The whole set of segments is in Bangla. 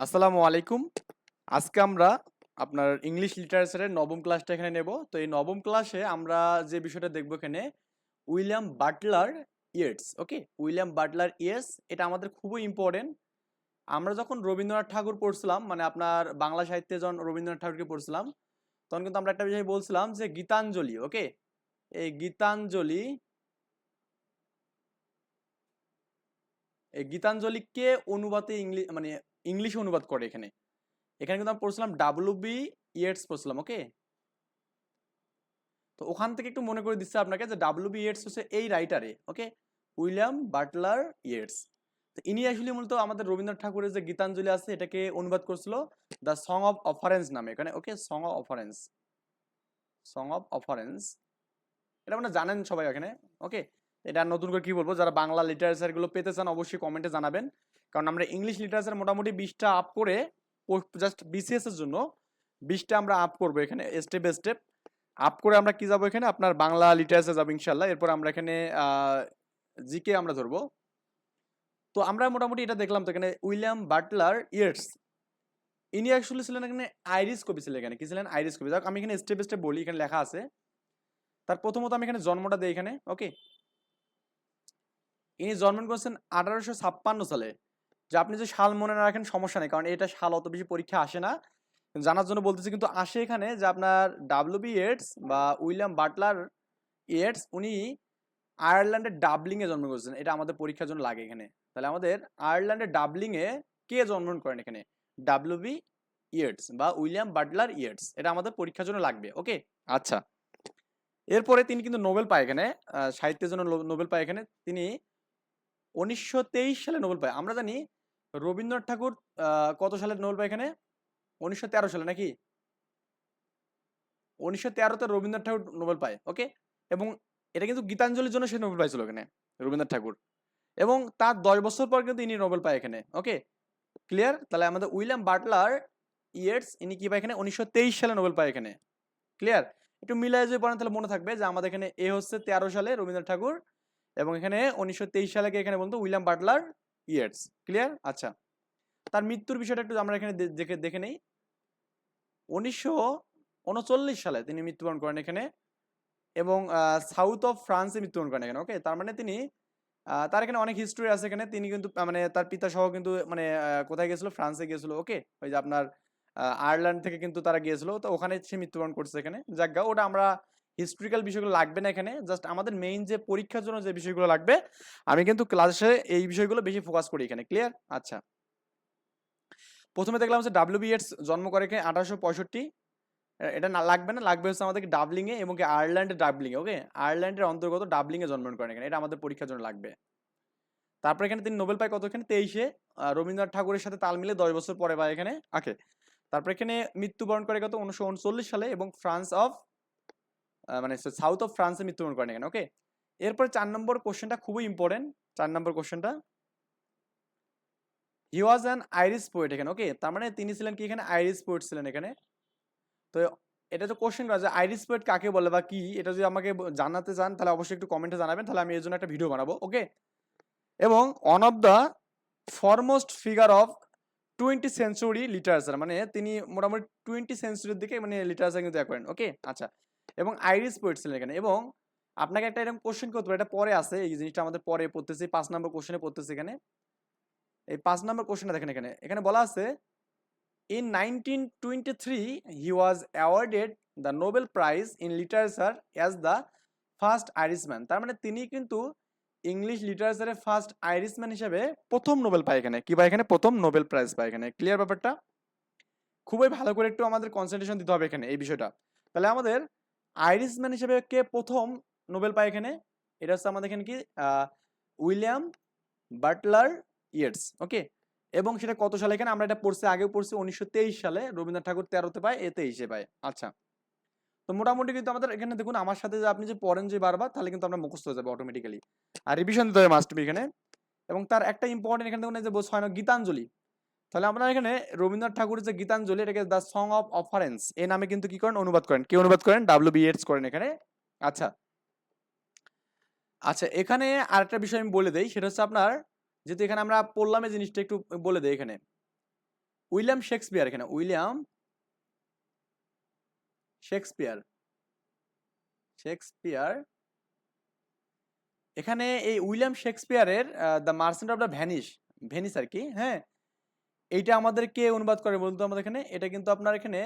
আসসালামু আলাইকুম। আজকে আমরা আপনার ইংলিশ লিটারেচারের নবম ক্লাসটা এখানে নেব। তো এই নবম ক্লাসে আমরা যে বিষয়টা দেখব এখানে, William Butler Yeats okay William Butler Yeats এটা আমাদের খুবই ইম্পর্টেন্ট আমরা যখন রবীন্দ্রনাথ ঠাকুর পড়ছিলাম মানে আপনার বাংলা সাহিত্যে যখন রবীন্দ্রনাথ ঠাকুরকে পড়ছিলাম, তখন কিন্তু আমরা একটা বিষয় বলছিলাম যে গীতাঞ্জলি ওকে এই গীতাঞ্জলি এই গীতাঞ্জলি কে অনুবাদে ইংলিশ মানে ইংলিশে অনুবাদ করে এখানে। এখানে কিন্তু আমরা পড়ছিলাম ডাব্লিউ বি ইয়েটস পড়ছিলাম ওকে তো ওখান থেকে একটু মনে করে দিচ্ছে আপনাকে যে ডাব্লু বি ইয়েটস হচ্ছে এই রাইটারে ওকে উইলিয়াম বাটলার ইয়েটস। তো ইনি আসলে মূলত আমাদের রবীন্দ্রনাথ ঠাকুরের যে গীতাঞ্জলি আছে, এটাকে অনুবাদ করছিল দ্য সং অফ অফারেন্স নামে, এখানে okay song of offerings. Song of offerings. এটা মানে জানেন সবাই এখানে ওকে এটা নতুন করে কি বলব? যারা বাংলা লিটারেচারগুলো পেতে চান, অবশ্যই কমেন্টে জানাবেন। কারণ আমরা ইংলিশ লিটারেচার মোটামুটি বিশটা আপ করে জাস্ট বিসিএসের জন্য বিশটা আমরা আপ করব এখানে স্টেপ বাই স্টেপ আপ করে আমরা কি যাব এখানে? আপনার বাংলা লিটারেচার যাব ইনশাল্লাহ এরপর আমরা এখানে জিকে আমরা ধরবো। তো আমরা মোটামুটি এটা দেখলাম তো এখানে উইলিয়াম বাটলার ইয়ার্স। ইনি অ্যাকচুয়ালি ছিলেন এখানে আইরিস কবি ছিলেন এখানে। কি ছিলেন? আইরিস কবি। আমি এখানে স্টেপ স্টেপ বলি, এখানে লেখা আছে। তার প্রথমত আমি এখানে জন্মটা দিই এখানে ওকে ইনি জন্মগ্রহণ করেছেন আঠারোশো ছাপ্পান্ন সালে। যে আপনি যে সাল মনে না রাখেন, সমস্যা নেই। কারণ এটা সাল অত বেশি পরীক্ষা আসে না। জানার জন্য বলতেছি কিন্তু আসে এখানে যে আপনার ডাব্লিউ বি এডস বা উইলিয়াম বাটলার এডস উনি আয়ারল্যান্ডের ডাবলিং এ জন্মগ্রহণ করেছেন। এটা আমাদের পরীক্ষার জন্য লাগে এখানে। তাহলে আমাদের আয়ারল্যান্ডের ডাবলিং এ কে জন্মগ্রহণ করেন এখানে? ডাব্লিউ বি ইয়েটস বা উইলিয়াম বাটলার ইয়েটস এটা আমাদের পরীক্ষার জন্য লাগবে, ওকে? আচ্ছা। এরপরে তিনি কিন্তু নোবেল পায় এখানে সাহিত্যের জন্য নোবেল পায় এখানে। তিনি উনিশশো তেইশ সালে নোবেল পায়। আমরা জানি রবীন্দ্রনাথ ঠাকুর কত সালে নোবেল পায় এখানে? উনিশশো তেরো সালে নাকি? উনিশশো তেরোতে রবীন্দ্রনাথ ঠাকুর নোবেল পায় ওকে এবং এটা কিন্তু গীতাঞ্জলির জন্য সে নোবেল পাইছিল এখানে, রবীন্দ্রনাথ ঠাকুর। এবং তার দশ বছর পর কিন্তু ইনি নোবেল পায় এখানে ওকে ক্লিয়ার তাহলে আমাদের উইলিয়াম বাটলার ইয়ার্স ইনি কি পায় এখানে? উনিশশো তেইশ সালে নোবেল পায় এখানে ক্লিয়ার একটু মিলাই যদি পড়েন তাহলে মনে থাকবে যে আমাদের এখানে এ হচ্ছে তেরো সালে রবীন্দ্রনাথ ঠাকুর এবং এখানে উনিশশো তেইশ সালে এখানে বলতো উইলিয়াম বাটলার ইয়েটস ক্লিয়ার আচ্ছা। তার মৃত্যুর বিষয়টা একটু আমরা এখানে দেখে দেখে নেই। উনিশশো সালে তিনি মৃত্যুবরণ করেন এখানে এবং সাউথ অফ ফ্রান্সে মৃত্যুবরণ করেন এখানে ওকে তার মানে তিনি তার এখানে অনেক হিস্ট্রি আছে এখানে। তিনি কিন্তু মানে তার পিতা সহ কিন্তু মানে কোথায় গেছিল ফ্রান্সে গিয়েছিল ওকে ওই যে আপনার আয়ারল্যান্ড থেকে কিন্তু তারা গিয়েছিল। তো ওখানে সে মৃত্যুবরণ করছে এখানে। যাজ্ঞা ওটা আমরা হিস্ট্রিক্যাল বিষয়গুলো লাগবে না এখানে জাস্ট আমাদের মেইন যে পরীক্ষার জন্য যে বিষয়গুলো লাগবে, আমি কিন্তু ক্লাসে এই বিষয়গুলো বেশি ফোকাস করি এখানে ক্লিয়ার আচ্ছা। প্রথমে দেখলাম যে ডাব্লিউ বিএডস জন্ম করে এখানে আঠারোশো পঁয়ষট্টি। এটা না, লাগবে না, লাগবে হচ্ছে আমাদেরকে ডাবলিংয়ে এবং আয়ারল্যান্ডের ডাবলিংয়ে ওকে আয়ারল্যান্ডের অন্তর্গত ডাবলিংয়ে জন্মগ্রহণ করেন এখানে, এটা আমাদের পরীক্ষার জন্য লাগবে। তারপর এখানে তিনি নোবেল পায় কত এখানে তেইশে রবীন্দ্রনাথ ঠাকুরের সাথে তাল মিলে দশ বছর পরে পায় এখানে ওকে তারপর এখানে মৃত্যুবরণ করে কত? উনিশশো উনচল্লিশ সালে এবং ফ্রান্স অফ মানে সাউথ অফ ফ্রান্সে মৃত্যুবরণ করেন এখানে ওকে এরপর চার নম্বর কোশ্চেনটা খুবই ইম্পর্টেন্ট চার নম্বর কোশ্চেনটা he was an Irish poet এখানে ওকে তার মানে তিনি ছিলেন কি এখানে? আইরিশ পোয়েট ছিলেন এখানে। তো এটা তো কোশ্চেন করা যে আইরিশ পোয়েট কাকে বলে বা কি? এটা যদি আমাকে জানাতে চান, তাহলে অবশ্যই একটু কমেন্টে জানাবেন, তাহলে আমি এর জন্য একটা ভিডিও বানাবো ওকে এবং one of the foremost figure of twenty century literature মানে তিনি মোটামুটি টোয়েন্টি সেঞ্চুরির দিকে মানে লিটারেচার কিন্তু করেন ওকে আচ্ছা। এবং আইরিস পোয়েট ছিলেন এখানে। এবং আপনাকে একটা এরকম কোশ্চেন করতে পারে এটা পরে আছে, এই জিনিসটা আমাদের পরে পড়তেছি, পাঁচ নম্বর কোশ্চেনে পড়তেছি এখানে। এই পাঁচ নম্বর কোশ্চেনটা দেখেন এখানে। এখানে বলা আছে in nineteen twenty three he was awarded the Nobel prize in literature as the first Irishman তার মানে তিনি কিন্তু ইংলিশ লিটারেচারে ফার্স্ট আইরিশম্যান হিসেবে প্রথম নোবেল পায় এখানে। কি পায় এখানে? প্রথম নোবেল প্রাইজ পায় এখানে। ক্লিয়ার ব্যাপারটা? খুবই ভালো করে একটু আমাদের কনসেন্ট্রেশন দিতে হবে এখানে, এই বিষয়টা। তাহলে আমাদের আইরিশম্যান হিসেবে কে প্রথম নোবেল পায় এখানে? এটা হচ্ছে আমাদের এখানে কি? William Butler Yeats okay? এবং সেটা কত সালে এখানে? আমরা এটা পড়ছি, আগেও পড়ছি, উনিশশো তেইশ সালে। রবীন্দ্রনাথ ঠাকুর তেরোতে পায় এতে হিসেবে পায়। আচ্ছা। তো মোটামুটি কিন্তু আমাদের এখানে দেখুন, আমার সাথে যে আপনি যে পড়েন যে বারবার, তাহলে কিন্তু আমরা মুখস্থ হয়ে যাবে অটোমেটিক্যালি আর রিভিশন দিতে হবে মাস্ট বি এখানে। এবং তার একটা ইম্পর্টেন্ট এখানে দেখুন যে ছয় গীতাঞ্জলি। তাহলে আমরা এখানে রবীন্দ্রনাথ ঠাকুরের যে গীতাঞ্জলি, এটাকে দ্য সং অফ অফারেন্স এই নামে কিন্তু কি করেন? অনুবাদ করেন। কে অনুবাদ করেন? ডাব্লিউ বি এডস করেন এখানে। আচ্ছা। আচ্ছা এখানে আরেকটা বিষয় আমি বলে দেই, সেটা হচ্ছে আপনার, যেহেতু এখানে আমরা পড়লাম এই জিনিসটা একটু বলে দেই এখানে। উইলিয়াম শেক্সপিয়ার এখানে। William Shakespeare. শেক্সপিয়ার। এখানে এই William শেক্সপিয়ারের the merchant of the vanish Venice আর কি হ্যাঁ? এইটা আমাদের কে অনুবাদ করে বলতো আমাদের এখানে। এটা কিন্তু আপনার এখানে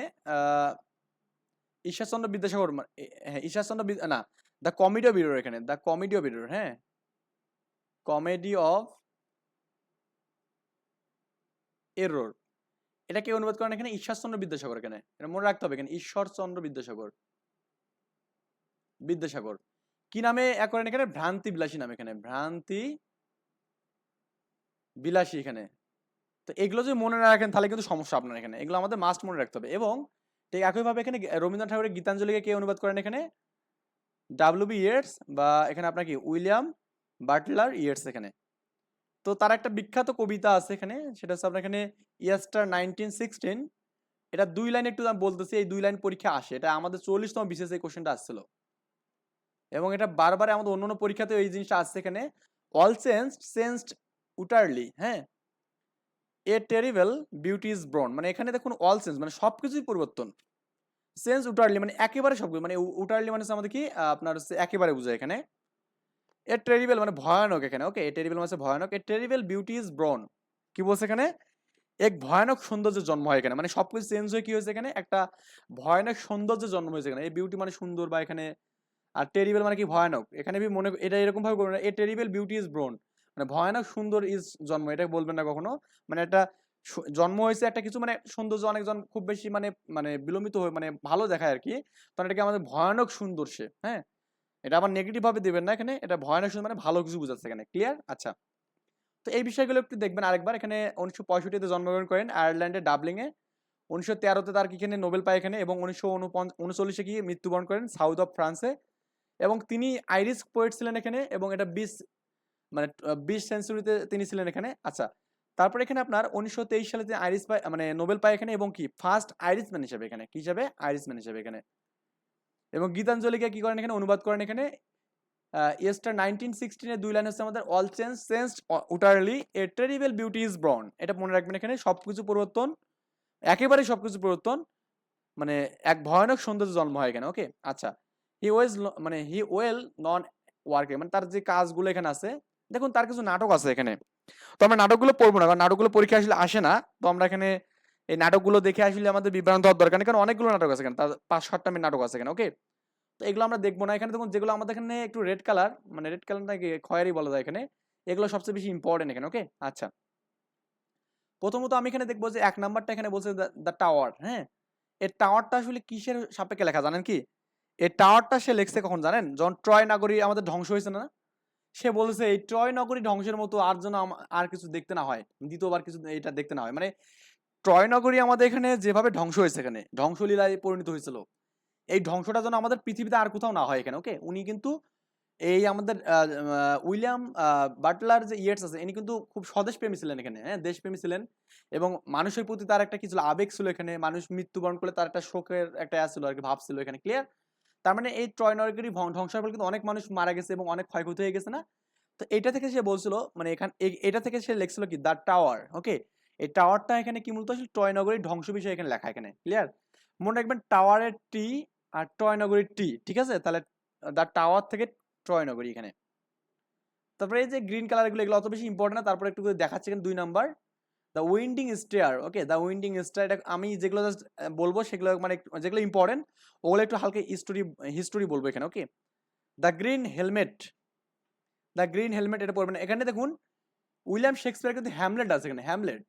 ঈশ্বরচন্দ্র বিদ্যাসাগর হ্যাঁ ঈশ্বরচন্দ্র না, দ্য কমেডি অফ এরর এখানে, দ্য কমেডি অফ এরর হ্যাঁ। কমেডি অফ এরর এটা কে অনুবাদ করেন এখানে? ঈশ্বরচন্দ্র বিদ্যাসাগর এখানে। এটা মনে রাখতে হবে এখানে ঈশ্বরচন্দ্র বিদ্যাসাগর। বিদ্যাসাগর। কি নামে এক করেন এখানে? ভ্রান্তি বিলাসী নাম এখানে, ভ্রান্তি বিলাসী এখানে। তো এগুলো যদি মনে না রাখেন, তাহলে কিন্তু সমস্যা আপনার এখানে। এগুলো আমাদের মাস্ট মনে রাখতে হবে এবং ঠিক একইভাবে এখানে রবীন্দ্রনাথ ঠাকুরের গীতাঞ্জলিকে কে অনুবাদ করেন এখানে? ডাব্লিউ বি ইয়েটস বা এখানে আপনার কি? উইলিয়াম বাটলার ইয়েটস এখানে। তো তার একটা বিখ্যাত কবিতা আছে এখানে, সেটা হচ্ছে আপনার এখানে ইয়াস্টার নাইনটিন সিক্সটিন এটা দুই লাইন একটু আমি বলতেছি, এই দুই লাইন পরীক্ষা আসে। এটা আমাদের চল্লিশতম বিশেষ এই কোশ্চেনটা আসছিল। এবং এটা বারবার আমাদের অন্য অন্য পরীক্ষাতে এই জিনিসটা আসছে এখানে অল চেঞ্জ চেঞ্জড উটারলি হ্যাঁ? A terrible beauty is born. মানে এখানে দেখুন অল চেঞ্জ মানে সব কিছুই পরিবর্তন। চেঞ্জ উটারলি মানে একেবারে সবকিছু মানে উটারলি মানে আমাদের কি? আপনার হচ্ছে একেবারে বোঝায় এখানে। এ টেরিবেল মানে ভয়ানক এখানে, ওকে? এ টেরিবল মানে ভয়ানক। A terrible beauty is born. কি বলছে এখানে? এক ভয়ানক সৌন্দর্যের জন্ম হয় এখানে। মানে সবকিছু চেঞ্জ হয়ে কি হয়েছে এখানে? একটা ভয়ানক সৌন্দর্যের জন্ম হয়েছে এখানে। এই বিউটি মানে সুন্দর বা এখানে, আর টেরিবল মানে কি ভয়ানক? এখানে মনে এটা এরকম ভাবে করবেন a terrible beauty is born. মানে ভয়ানক সুন্দর ইজ জন্ম এটা বলবেন না কখনো। মানে একটা জন্ম হয়েছে একটা কিছু মানে সৌন্দর্য অনেকজন খুব বেশি মানে মানে বিলম্বিত হয়ে মানে ভালো দেখায় আর কি তখন এটাকে আমাদের ভয়ানক সুন্দর সে হ্যাঁ? এটা আবার নেগেটিভ ভাবে দিবেন না এখানে, এটা ভয়ানক সুন্দর মানে ভালো কিছু বোঝাচ্ছে এখানে ক্লিয়ার আচ্ছা। তো এই বিষয়গুলো একটু দেখবেন আরেকবার, এখানে উনিশশো পঁয়ষট্টিতে জন্মগ্রহণ করেন আয়ারল্যান্ডের ডাবলিং এ উনিশশো তেরোতে তার এখানে নোবেল পায় এখানে এবং উনিশশো উনচল্লিশে কি মৃত্যুবরণ করেন সাউথ অফ ফ্রান্সে। এবং তিনি আইরিশ পোয়েট ছিলেন এখানে এবং এটা বিশ মানে বিশ সেঞ্চুরিতে তিনি ছিলেন এখানে। আচ্ছা তারপর এখানে আপনার উনিশশো তেইশ সালে তিনি আইরিশ পায় মানে নোবেল পায় এখানে এবং কি? ফার্স্ট আইরিশম্যান হিসেবে এখানে। কি হিসাবে? আইরিশম্যান হিসেবে এখানে। এবং গীতাঞ্জলিকে কি করেন এখানে? অনুবাদ করেন এখানে। ইয়েস্টার নাইনটিন সিক্সটিনের দুই লাইন হচ্ছে আমাদের all change change utterly a terrible beauty is born এটা মনে রাখবেন এখানে, সবকিছু পরিবর্তন একেবারে সবকিছু পরিবর্তন মানে এক ভয়ানক সৌন্দর্য জন্ম হয় এখানে ওকে আচ্ছা হি ওয়েজ মানে হি ওয়েল নন ওয়ার্কে মানে তার যে কাজগুলো এখানে আছে দেখুন, তার কিছু নাটক আছে এখানে। তো আমরা নাটকগুলো পড়ব না, কারণ নাটকগুলো পরীক্ষা আসলে আসে না। তো আমরা এখানে এই নাটকগুলো দেখে আসলে আমাদের বিভ্রান্ত হওয়ার দরকার নেই, কারণ অনেকগুলো নাটক আছে এখানে, তার পাঁচ, সাতটা মিনিট নাটক আছে এখানে, ওকে? তো এগুলো আমরা দেখব না। এখানে দেখুন, যেগুলো আমাদের এখানে একটু রেড কালার মানে রেড কালার নাকি খয়েরি বলা যায় এখানে, এগুলো সবচেয়ে বেশি ইম্পর্টেন্ট এখানে, ওকে? আচ্ছা। প্রথমত আমি এখানে দেখব যে এক নাম্বারটা এখানে বলছে দ্য টাওয়ার হ্যাঁ? এই টাওয়ারটা আসলে কিসের সাপেক্ষে লেখা জানেন কি? এই টাওয়ারটা সে লিখছে কখন জানেন? যখন ট্রয় নগরী আমাদের ধ্বংস হয়েছে না? সে বলেছে, এই ট্রয় নগরী ধ্বংসের মতো আর যেন আর কিছু দেখতে না হয়। দ্বিতীয়বার কিছু এটা দেখতে না হয়। মানে ট্রয় নগরী আমাদের এখানে যেভাবে ধ্বংস হয়েছে এখানে, ধ্বংসলীলায় পরিণত হয়েছিল, এই ধ্বংসটা যেন আমাদের পৃথিবীতে আর কোথাও না হয় এখানে ওকে উনি কিন্তু এই আমাদের উইলিয়াম বাটলার যে ইয়েটস আছে, ইনি কিন্তু খুব স্বদেশপ্রেমী ছিলেন এখানে হ্যাঁ? দেশপ্রেমী ছিলেন এবং মানুষের প্রতি তার একটা কি ছিল আবেগ ছিল এখানে, মানুষ মৃত্যুবরণ করলে তার একটা শোকের একটা ছিল আর কি, ভাব ছিল এখানে ক্লিয়ার তার মানে এই ট্রয় নগরী ধ্বংসের ফলে কিন্তু অনেক মানুষ মারা গেছে এবং অনেক ক্ষয়ক্ষতি হয়ে গেছে, না? তো এটা থেকে সে বলছিল মানে এখান এটা থেকে সে লিখছিল কি? দ্য টাওয়ার ওকে এই টাওয়ারটা এখানে কি মূলত আসলে টয় নগরীর ধ্বংস বিষয় এখানে লেখা এখানে ক্লিয়ার মনে রাখবেন টাওয়ারের টি আর টয় নগরীর টি ঠিক আছে? তাহলে দ্য টাওয়ার থেকে ট্রয় নগরী এখানে। তারপরে এই যে গ্রিন কালারগুলো এগুলো অত বেশি ইম্পর্টেন্ট না, তারপরে একটু দেখাচ্ছে এখানে দুই number the winding stair okay the winding stair এটা আমি যেগুলো জাস্ট বলব, সেগুলো মানে যেগুলো ইম্পর্টেন্ট ওগুলো একটু হালকা হিস্টোরি হিস্টোরি বলব এখানে okay the green helmet the green helmet এটা পড়বেন এখানে দেখুন, উইলিয়াম শেক্সপিয়ার কিন্তু হ্যামলেট আছে এখানে হ্যামলেট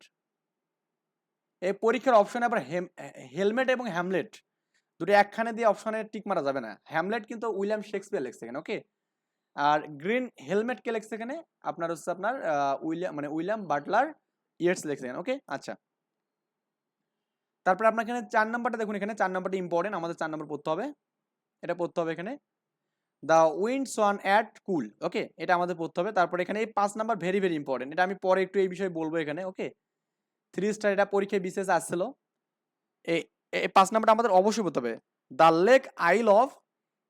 এই পরীক্ষার অপশনে আবার হেলমেট এবং হ্যামলেট দুটো একখানে দিয়ে অপশনে টিক মারা যাবে না। হ্যামলেট কিন্তু উইলিয়াম শেক্সপিয়ার লেখছে এখানে ওকে আর গ্রিন হেলমেট কে লেখছে এখানে? আপনার হচ্ছে আপনার উইলিয়াম মানে উইলিয়াম বাটলার ইয়েটস লেখছে এখানে ওকে আচ্ছা। তারপরে আপনার এখানে চার নাম্বারটা দেখুন, এখানে চার নাম্বারটা ইম্পর্টেন্ট আমাদের চার নাম্বার পড়তে হবে। এটা পড়তে হবে এখানে। The wild swans at Coole okay এটা আমাদের পড়তে হবে। তারপরে এখানে এই পাঁচ নাম্বার ভেরি ভেরি ইম্পর্টেন্ট এটা আমি পরে একটু এই বিষয়ে বলব এখানে ওকে থ্রি স্টার এটা পরীক্ষায় বিশেষ আসছিল। এই পাঁচ নাম্বারটা আমাদের অবশ্যই পড়তে হবে। The lake isle of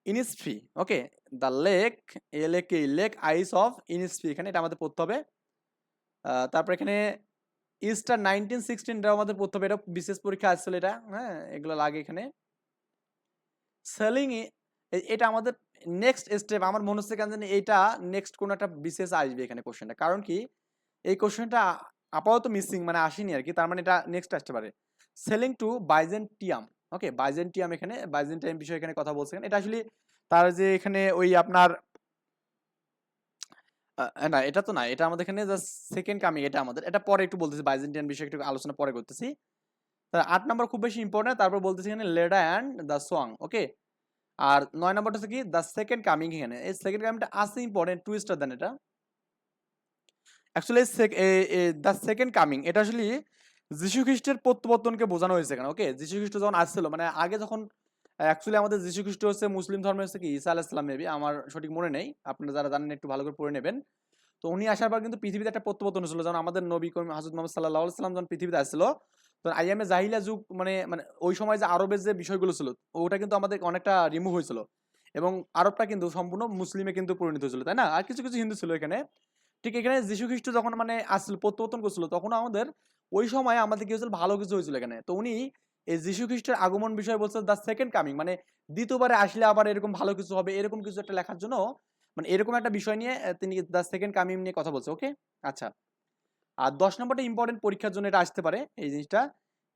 Innisfree okay the lake a lake lake isle of Innisfree এখানে এটা আমাদের পড়তে হবে। তারপর এখানে ইস্টার নাইনটিন সিক্সটিন এটা আমাদের পড়তে হবে এটা বিশেষ পরীক্ষা আসছিল এটা হ্যাঁ এগুলো লাগে এখানে। সেলিং এটা আমাদের নেক্সট স্টেপ আমার মনে হচ্ছে কেন জানি এইটা নেক্সট কোনো একটা বিশেষ আসবে এখানে কোশ্চেনটা কারণ কি? এই কোশ্চেনটা আপাতত মিসিং মানে আসেনি আর কি, তার মানে এটা নেক্সট আসতে পারে। Sailing to Byzantium okay Byzantium এখানে বাইজেন্টিয়াম বিষয়ে এখানে কথা বলছেন এটা আসলে তার যে এখানে ওই আপনার না, এটা তো না, এটা আমাদের এখানে জাস্ট সেকেন্ড কামিং এটা আমাদের। এটা পরে একটু বলতেছি বাইজেন্টিয়ান বিষয়ে একটু আলোচনা পরে করতেছি। তার আট নম্বর খুব বেশি ইম্পর্টেন্ট তারপর বলতেছি এখানে Leda and the swan okay আর নয় নম্বরটা হচ্ছে কি দ্য সেকেন্ড কামিং এখানে। এই সেকেন্ড কামিংটা আছে ইম্পর্টেন্ট টু স্টার দেন এটা। অ্যাকচুয়ালি দ্য সেকেন্ড কামিং এটা আসলে যীশু খ্রিস্টের প্রত্যাবর্তনকে বোঝানো হয়েছে এখানে ওকে যীশু খ্রিস্ট যখন আসছিল মানে আগে যখন অ্যাকচুয়ালি আমাদের যীশু খ্রিস্ট হচ্ছে মুসলিম ধর্মের হচ্ছে কি ঈসা আলাইসালাম মেবি আমার সঠিক মনে নেই। আপনারা যারা জানেন একটু ভালো করে পড়ে নেবেন। তো উনি আসার পর কিন্তু পৃথিবীতে একটা প্রত্যাবর্তন হয়েছিল। যেমন আমাদের নবী করিম হাজরত মোহাম্মদ সাল্লাহ সাল্লাম যখন পৃথিবীতে আসছিল তখন আইএমএ জাহিলা যুগ মানে মানে ওই সময় যে আরবের যে বিষয়গুলো ছিল, ওটা কিন্তু আমাদের অনেকটা রিমুভ হয়েছিল। এবং আরবটা কিন্তু সম্পূর্ণ মুসলিমে কিন্তু পরিণত হয়েছিল, তাই না? আর কিছু কিছু হিন্দু ছিল এখানে। ঠিক এখানে যীশু খ্রিস্ট যখন মানে আসছিল, প্রত্যাবর্তন করছিল, তখন আমাদের ওই সময় আমাদের কি হয়েছিল? ভালো কিছু হয়েছিল এখানে। তো উনি এই যীশু খ্রিস্টের আগমন বিষয় বলছে দ্য সেকেন্ড কামিং মানে দ্বিতীয়বারে আসলে আবার এরকম ভালো কিছু হবে, এরকম কিছু একটা লেখার জন্য মানে এরকম একটা বিষয় নিয়ে তিনি দ্য সেকেন্ড কামিং নিয়ে কথা বলছে ওকে আচ্ছা। আর দশ নম্বরটা ইম্পর্টেন্ট পরীক্ষার জন্য এটা আসতে পারে, এই জিনিসটা।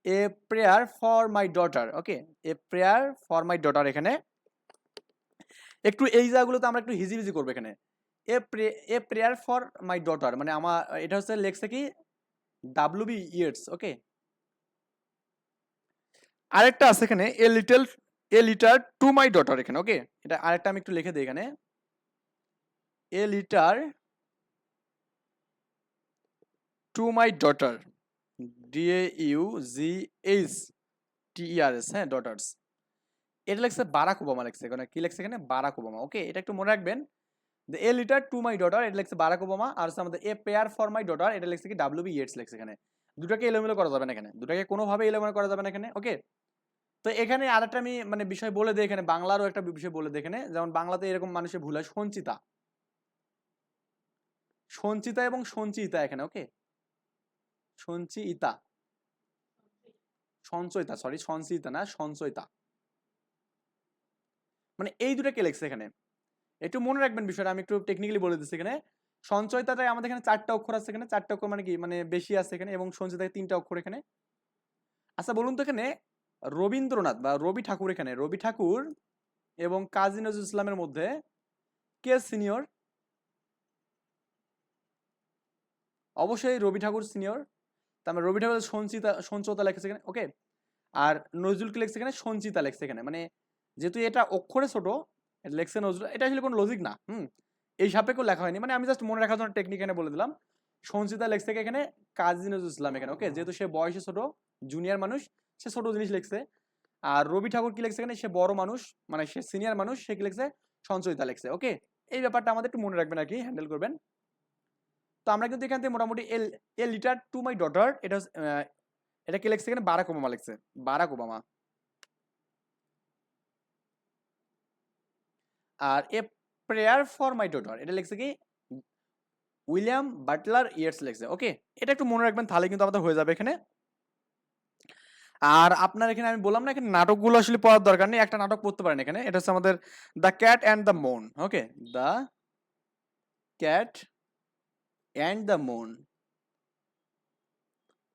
A prayer for my daughter okay a prayer for my daughter এখানে। একটু এই জায়গাগুলোতে আমরা একটু হিজিবিজি করব এখানে। A pray a prayer for my daughter মানে আমার, এটা হচ্ছে লেখছে কি? ডাব্লিউ বি ইয়ার্স ওকে আরেকটা আছে এখানে a little a letter to my daughter okay ওকে এটা আরেকটা আমি একটু লিখে দিই এখানে। A letter to my daughter D A U G H T E R S হ্যাঁ ডটার্স এটা লেখছে বারাক ওবামা লেখছে এখানে, কি লেখছে এখানে? বারাক ওবামা ওকে এটা একটু মনে রাখবেন। The a letter to my daughter এটা লেখছে বারাক ওবামা। আর হচ্ছে আমাদের a prayer for my daughter এটা লেখছে কি ডাব্লিউ বি ইয়েটস লেখছে এখানে। দুটাকে এলোমেলো করা যাবে না এখানে। দুটাকে কোনোভাবে এলোমেলো করা যাবে না এখানে ওকে তো এখানে আরেকটা আমি মানে বিষয় বলে দিই এখানে, বাংলারও একটা বিষয় বলে দিই এখানে, যেমন বাংলাতে এরকম মানুষের ভুল হয়, সঞ্চিতা। সঞ্চিতা এবং সঞ্চিতা এখানে ওকে সঞ্চিতা। সঞ্চয়িতা সরি সঞ্চিতা না, সঞ্চয়িতা। মানে এই দুটা কে লেখছে এখানে। একটু মনে রাখবেন বিষয়টা, আমি একটু টেকনিক্যালি বলে দিচ্ছি এখানে। সঞ্চয়িতাটাই আমাদের এখানে চারটা অক্ষর আছে এখানে। চারটা অক্ষর মানে কি? মানে বেশি আছে এখানে এবং সঞ্চিতায় তিনটা অক্ষর এখানে। আচ্ছা বলুন তো এখানে রবীন্দ্রনাথ বা রবি ঠাকুর এখানে। রবি ঠাকুর এবং কাজী নজরুল ইসলামের মধ্যে কে সিনিয়র? অবশ্যই রবি ঠাকুর সিনিয়র। তারপরে রবি ঠাকুর সঞ্চিতা সঞ্চয়তা লেখছে এখানে। ওকে আর নজরুল কি লেখছে এখানে? সঞ্চিতা লেখছে এখানে। মানে যেহেতু এটা অক্ষরে ছোট, লেখছে নজরুল। এটা আসলে কোনো লজিক না। হুম? এই সাপেক্ষেও লেখা হয়নি। মানে আমি জাস্ট মনে রাখার জন্য টেকনিক এখানে বলে দিলাম। সঞ্চিতা লেখছে এখানে? কাজী নজরুল ইসলাম এখানে ওকে যেহেতু সে বয়সে ছোট জুনিয়র মানুষ, সে ছোট জিনিস লিখছে। আর রবি ঠাকুর কি লিখছে এখানে? সে বড় মানুষ মানে সে সিনিয়র মানুষ, সে কি লিখছে? সঞ্চয়িতা লিখছে ওকে এই ব্যাপারটা আমাদের একটু মনে রাখবেন আর কি হ্যান্ডেল করবেন। তো আমরা কিন্তু এখান থেকে মোটামুটি L, a letter to my daughter, এটা এটা কি লিখছে এখানে? বারাক ওবামা লিখছে, Barack Obama. R a prayer for my daughter এটা লিখছে কি? উইলিয়াম বাটলার ইয়ার্স লিখছে। ওকে এটা একটু মনে রাখবেন, তাহলে কিন্তু আমাদের হয়ে যাবে এখানে। আর আপনার এখানে আমি বললাম না, এখানে নাটকগুলো আসলে পড়ার দরকার নেই, একটা নাটক পড়তে পারেন এখানে। এটা হচ্ছে আমাদের the cat and the moon okay the cat and the moon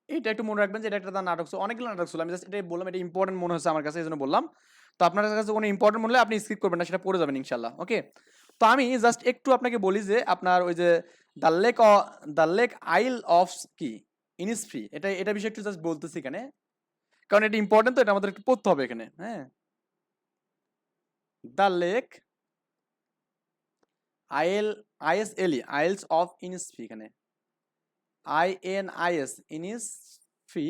এটা একটু মনে রাখবেন যে এটা একটা নাটক ছিল, অনেকগুলো নাটক ছিল। আমি জাস্ট এটাই বললাম, এটা ইম্পর্টেন্ট মনে হচ্ছে আমার কাছে, এই জন্য বললাম। তো আপনার কাছে কোনো ইম্পর্টেন্ট মনে হলে আপনি স্কিপ করবেন না, সেটা পড়ে যাবেন ইনশাল্লাহ ওকে তো আমি জাস্ট একটু আপনাকে বলি যে আপনার ওই যে the lake the lake isle of কি? ইনিসফ্রি এটা এটা বিষয়ে একটু জাস্ট বলতেছি এখানে। কারণ এটা ইম্পর্টেন্ট তো, এটা আমাদের একটু পড়তে হবে এখানে হ্যাঁ? The lake isle I S L E isles of Innisfree এখানে। I N I S Innisfree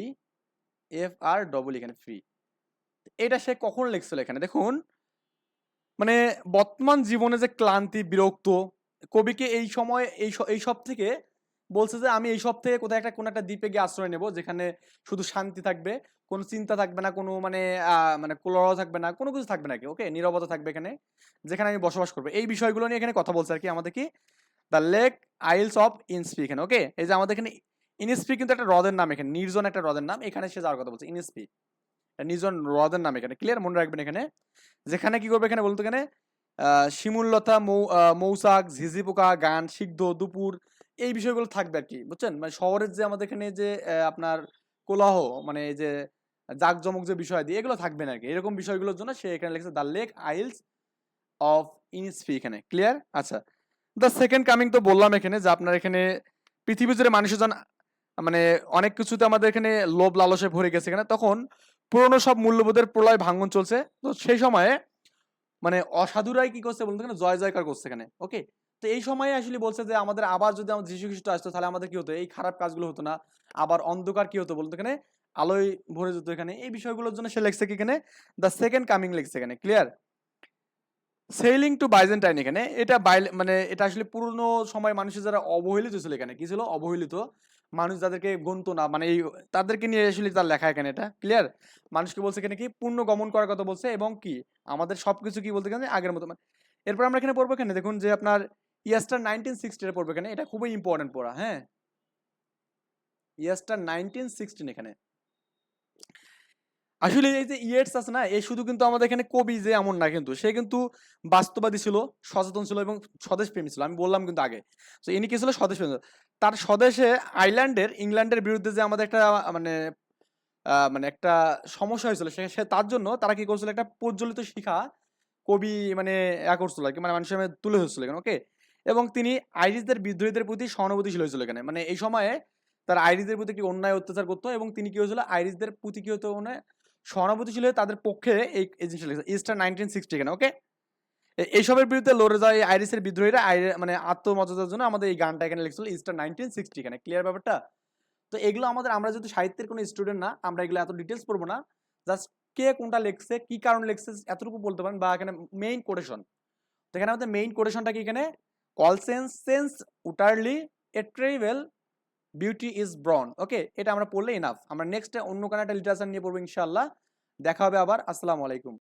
F R double এখানে ফ্রি এটা সে কখন লিখছিল এখানে? দেখুন মানে বর্তমান জীবনে যে ক্লান্তি, বিরক্ত, কবিকে এই সময়, এই এই সব থেকে বলছে যে আমি এই সব থেকে কোথায় একটা, কোনো একটা দ্বীপে গিয়ে আশ্রয় নেব যেখানে শুধু শান্তি থাকবে, কোনো চিন্তা থাকবে না, কোনো মানে মানে কলহ থাকবে না, কোনো কিছু থাকবে না কি ওকে নীরবতা থাকবে এখানে, যেখানে আমি বসবাস করব। এই বিষয়গুলো নিয়ে এখানে কথা বলছে আর কি আমাদের কি? The lake isles of Innisfree এখানে ওকে এই যে আমাদের এখানে ইনস্পি কিন্তু একটা হ্রদের নাম এখানে, নির্জন একটা হ্রদের নাম, এখানে সে যাওয়ার কথা বলছে ইনস্পি নির্জন হ্রদের নাম এখানে। ক্লিয়ার মনে রাখবেন এখানে। যেখানে কি করবে এখানে বলতো এখানে? শিমুললতা মৌসাক ঝিঝি পোকা গান, সিদ্ধ, দুপুর, এই বিষয়গুলো থাকবে আর কি, বুঝছেন? মানে শহরের যে আমাদের এখানে যে আপনার কোলাহ মানে যে জাকজমক যে বিষয় দিয়ে, এগুলো থাকবে না আর কি। এরকম বিষয়গুলোর জন্য সে এখানে লিখেছে the lake isles of Innisfree এখানে। ক্লিয়ার আচ্ছা। দ্য সেকেন্ড কামিং তো বললাম এখানে, যে আপনার এখানে পৃথিবী জুড়ে মানুষজন মানে অনেক কিছুতে আমাদের এখানে লোভ লালসে ভরে গেছে এখানে। তখন পুরনো সব মূল্যবোধের প্রলয় ভাঙন চলছে। তো সেই সময়ে মানে অসাধুরাই কি করছে বলতে এখানে? জয় জয়কার করছে এখানে ওকে তো এই সময়ে আসলে বলছে যে, আমাদের আবার যদি আমাদের যীশু খ্রিস্ট আসতো, তাহলে আমাদের কি হতো? এই খারাপ কাজগুলো হতো না। আবার অন্ধকার কি হতো বলতো এখানে? আলোয় ভরে যেত এখানে। এই বিষয়গুলোর জন্য সে লেখছে কি এখানে? দ্য সেকেন্ড কামিং লেখছে এখানে ক্লিয়ার সেইলিং টু বাইজেন্টাইন এখানে, এটা মানে এটা আসলে পুরনো সময় মানুষের যারা অবহেলিত ছিল এখানে, কি ছিল? অবহেলিত। মানুষ যাদেরকে গুনতো না মানে এই তাদেরকে নিয়ে আসলে তার লেখা এখানে এটা ক্লিয়ার মানুষকে বলছে এখানে কি? পূর্ণ গমন করার কথা বলছে এবং কি? আমাদের সব কিছু কি বলতে গেলে আগের মতো, মানে- এরপর আমরা এখানে পড়ব এখানে, দেখুন যে আপনার ইয়াস্টার নাইনটিন সিক্সটিটা পড়ব এখানে, এটা খুবই ইম্পর্টেন্ট পড়া হ্যাঁ? ইয়াস্টার নাইনটিন সিক্সটিন এখানে। আসলে এই যে ইয়েটস আছে না এই শুধু কিন্তু আমাদের এখানে কবি যে এমন না কিন্তু, সে কিন্তু বাস্তবাদী ছিল, সচেতন ছিল এবং স্বদেশ প্রেমী ছিল, আমি বললাম কিন্তু আগে। তো ইনি কি ছিল? স্বদেশ প্রেমী তার স্বদেশে আইল্যান্ডের ইংল্যান্ডের বিরুদ্ধে যে আমাদের একটা মানে মানে একটা সমস্যা হয়েছিল, সে তার জন্য তারা কি করছিল? একটা প্রজ্বলিত শিখা কবি মানে ইয়া করছিল আর কি মানে মানুষের তুলে ধরছিল এখানে ওকে এবং তিনি আইরিশদের বিদ্রোহীদের প্রতি সহানুভূতিশীল হয়েছিল এখানে। মানে এই সময়ে তার আইরিশদের প্রতি কি অন্যায় অত্যাচার করতো এবং তিনি কি হয়েছিল? আইরিশদের প্রতি কি হতো মানে সহানুভূতিশীল ছিল তাদের পক্ষে এই জিনিসটা লিখেছে ইস্টার নাইনটিন সিক্সটি এখানে ওকে এইসবের বিরুদ্ধে লড়ে যায় এই আইরিসের বিদ্রোহীরা মানে আত্মমর্যাদার জন্য আমাদের এই গানটা এখানে লিখছিল ইস্টার নাইনটিন সিক্সটি এখানে ক্লিয়ার ব্যাপারটা? তো এগুলো আমাদের, আমরা যেহেতু সাহিত্যের কোনো স্টুডেন্ট না, আমরা এগুলো এত ডিটেলস পড়ব না। জাস্ট কে কোনটা লিখছে, কি কারণ লিখছে, এতটুকু বলতে পারেন, বা এখানে মেইন কোটেশন তো এখানে আমাদের মেইন কোটেশনটা কি এখানে? কলসেন্স sense utterly a terrible beauty is born okay এটা আমরা পড়লে ইনাফ আমরা নেক্সট অন্য কোনো একটা লিটারেচার নিয়ে পড়ব ইনশাল্লাহ দেখা হবে আবার। আসসালামু আলাইকুম।